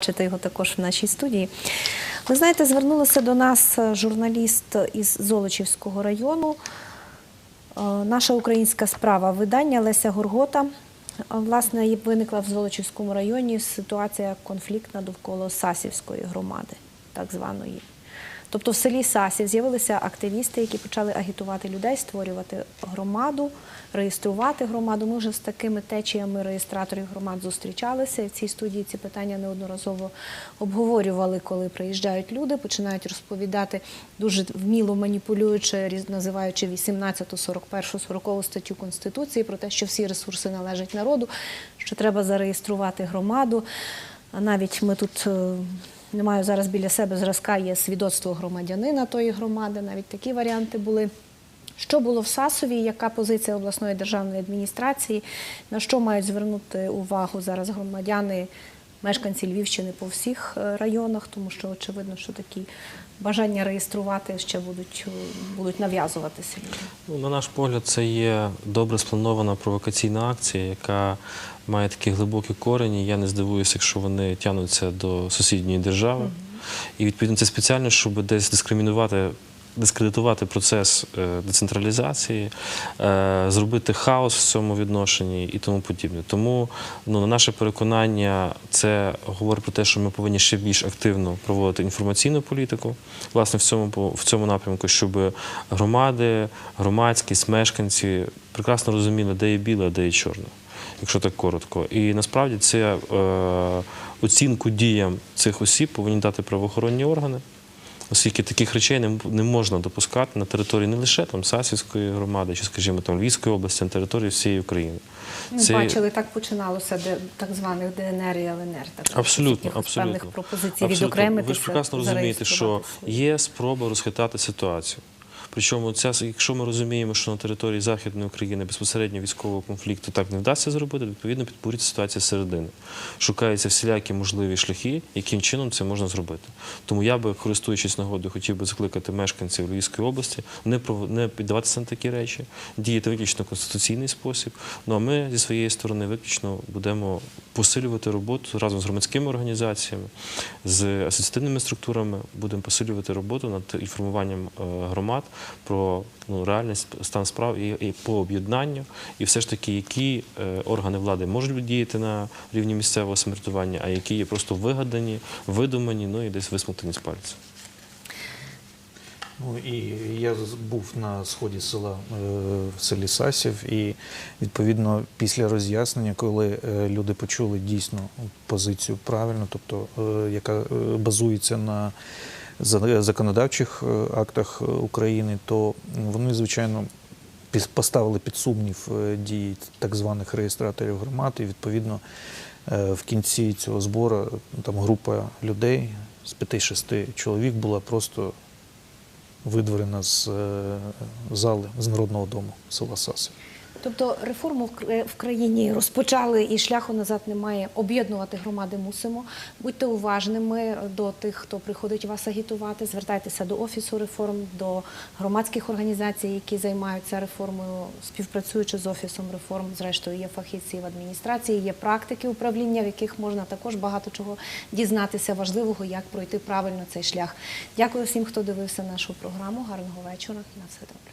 Бачите його також в нашій студії. Ви знаєте, звернулася до нас е, журналіст із Золочівського району. Е, Наша українська справа видання Леся Горгота. Е, Власне, виникла в Золочівському районі ситуація конфліктна довкола Сасівської громади, так званої. Тобто в селі Сасів з'явилися активісти, які почали агітувати людей, створювати громаду, реєструвати громаду. Ми вже з такими течіями реєстраторів громад зустрічалися. В цій студії ці питання неодноразово обговорювали, коли приїжджають люди, починають розповідати дуже вміло маніпулюючи, називаючи 18, 41, 40 статтю Конституції про те, що всі ресурси належать народу, що треба зареєструвати громаду. Навіть ми тут е, не маю зараз біля себе зразка, є свідоцтво громадянина тої громади. Навіть такі варіанти були. Що було в Сасові? Яка позиція обласної державної адміністрації? На що мають звернути увагу зараз громадяни, мешканці Львівщини по всіх е, районах, тому що очевидно, що такі бажання реєструвати ще будуть, е, будуть нав'язуватися. Ну, на наш погляд, це є добре спланована провокаційна акція, яка має такі глибокі корені. Я не здивуюся, якщо вони тягнуться до сусідньої держави. І відповідно це спеціально, щоб десь дискримінувати. Дискредитувати процес е, децентралізації, е, зробити хаос в цьому відношенні і тому подібне. Тому ну, на наше переконання, це говорить про те, що ми повинні ще більш активно проводити інформаційну політику, власне, в цьому в цьому напрямку, щоб громади, громадськість, мешканці прекрасно розуміли, де є біле, де є чорне, якщо так коротко. І насправді це е, оцінку діям цих осіб повинні дати правоохоронні органи. Оскільки таких речей не, не можна допускати на території не лише там Сасівської громади, чи, скажімо, там Львівської області, на території всієї України. Ми Це- бачили, так починалося де так званих ДНР і ЛНР. Так, Абсолютно, абсолютно. певних пропозицій Абсолютно. відокремитися. Ви ж прекрасно розумієте, що є спроба розхитати ситуацію. Причому, ця, якщо ми розуміємо, що на території Західної України безпосередньо військового конфлікту так не вдасться зробити, відповідно підбурюється ситуація зсередини. Шукаються всілякі можливі шляхи, яким чином це можна зробити. Тому я би, користуючись нагодою, хотів би закликати мешканців Львівської області не не піддаватися на такі речі, діяти виключно конституційний спосіб. Ну а ми зі своєї сторони виключно будемо посилювати роботу разом з громадськими організаціями, з асоціативними структурами. Будемо посилювати роботу над інформуванням е, громад про ну, реальний стан справ і, і по об'єднанню, і все ж таки, які е, органи влади можуть діяти на рівні місцевого самоврядування, а які є просто вигадані, видумані, ну і десь висмоктані з пальця. Ну і я був на сході села е, в селі Сасів, і відповідно після роз'яснення, коли е, люди почули дійсно позицію правильно, тобто е, яка базується на законодавчих е, актах е, України, то вони звичайно поставили під сумнів е, дії так званих реєстраторів громад, і відповідно е, в кінці цього збору там група людей з 5-6 чоловік була просто видворена з е, зали з народного дому села Саси. Тобто реформу в країні розпочали і шляху назад немає. Об'єднувати громади мусимо. Будьте уважними до тих, хто приходить вас агітувати. Звертайтеся до офісу реформ, до громадських організацій, які займаються реформою, співпрацюючи з офісом реформ. Зрештою, є фахівці в адміністрації, є практики управління, в яких можна також багато чого дізнатися важливого, як пройти правильно цей шлях. Дякую всім, хто дивився нашу програму. Гарного вечора. На все добре.